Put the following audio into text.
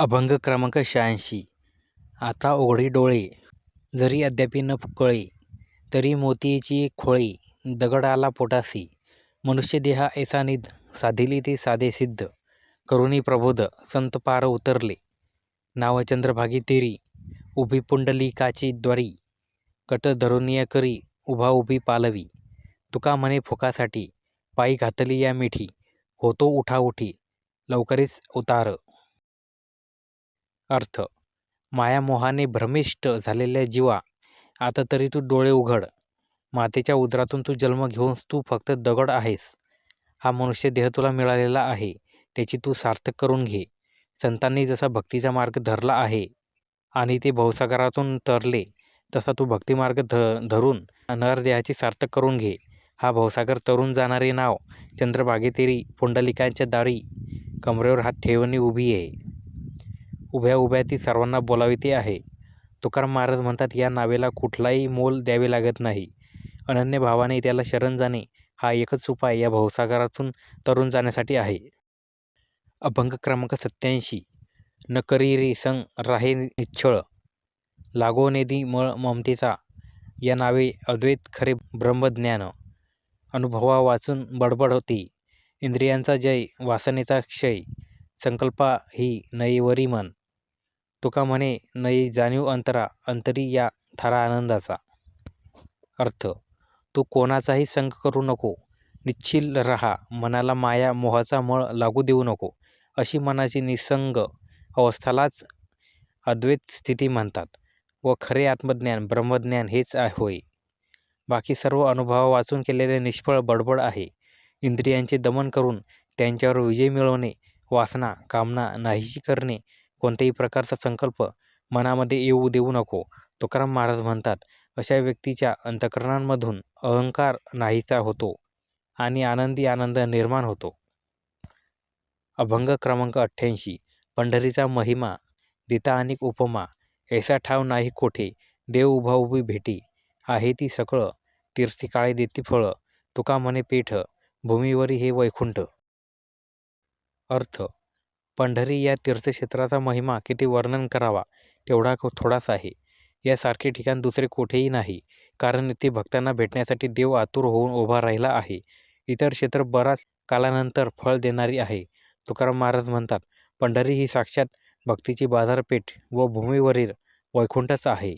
अभंग क्रमांक शहाऐंशी. आता ओघळी डोळे. जरी अद्यापि न कळे तरी मोतीची खोळे दगड आला पोटासी. मनुष्यदेहा ऐसा निध साधिली ते साधे सिद्ध. करुणी प्रबोध संत पार उतरले. नाव चंद्रभागी तेरी उभी पुंडलिकाची द्वारी. कट धरुनिया करी उभा उभी पालवी. तुका म्हणे फुकासाठी पायी घातली या मिठी. होतो उठाउठी लवकरीच उतार. अर्थ. मायामोहाने भ्रमिष्ट झालेल्या जीवा आता तरी तू डोळे उघड. मातेच्या उदरातून तू जन्म घेऊन तू फक्त दगड आहेस. हा मनुष्य देह तुला मिळालेला आहे त्याची तू सार्थक करून घे. संतांनी जसा भक्तीचा मार्ग धरला आहे आणि ते भवसागरातून तरले तसा तू भक्तिमार्ग ध धरून नरदेहाची सार्थक करून घे. हा भवसागर तरून जाणारे नाव चंद्रभागेतेरी पुंडलिकांच्या दारी. कमरेवर हात ठेवणे उभी आहे. उभ्या उभ्या ती सर्वांना बोलाविते आहे. तुकाराम महाराज म्हणतात या नावेला कुठलाही मोल द्यावे लागत नाही. अनन्य भावाने त्याला शरण जाणे हा एकच उपाय या भवसागरातून तरुण जाण्यासाठी आहे. अभंग क्रमांक सत्याऐंशी न करी रे संग राहे निच्छळ. लागो नेदी मळ ममतेचा. या नावे अद्वैत खरे ब्रह्मज्ञान. अनुभवा वाचून बडबड होती. इंद्रियांचा जय वासनेचा क्षय. संकल्पा ही नयेवरी मन. तुका म्हणे नई जाणीव अंतरा अंतरी या थारा आनंदाचा. अर्थ तू कोणाचाही संग करू नको निश्चिल रहा मनाला माया मोहाचा मळ लागू देऊ नको अशी मनाची निसंग अवस्थालाच अद्वैत स्थिती म्हणतात व खरे आत्मज्ञान ब्रह्मज्ञान हेच होय. बाकी सर्व अनुभवा वाचून केलेले निष्फळ बडबड आहे. इंद्रियांचे दमन करून त्यांच्यावर विजय मिळवणे वासना कामना नाहीशी करणे कोणत्याही प्रकारचा संकल्प मनामध्ये येऊ देऊ नको तुकाराम महाराज म्हणतात अशा व्यक्तीच्या अंतकरणांमधून अहंकार नाहीसा होतो आणि आनंदी आनंद निर्माण होतो. अभंग क्रमांक अठ्ठ्याऐंशी पंढरीचा महिमा दिता अनेक उपमा ऐसा ठाव नाही कोठे देव उभा उभी भेटी आहे ती सगळं तीर्थी काळे देती फळं तुका म्हणे पेठ भूमीवरी हे वैकुंठ. अर्थ पंढरी या तीर्थक्षेत्राचा महिमा किती वर्णन करावा तेवढा थोडाच आहे. यासारखे ठिकाण दुसरे कुठेही नाही कारण इथे भक्तांना भेटण्यासाठी देव आतुर होऊन उभा राहिला आहे. इतर क्षेत्र बराच कालानंतर फळ देणारी आहे. तुकाराम महाराज म्हणतात पंढरी ही साक्षात भक्तीची बाजारपेठ व भूमीवरील वैकुंठच आहे.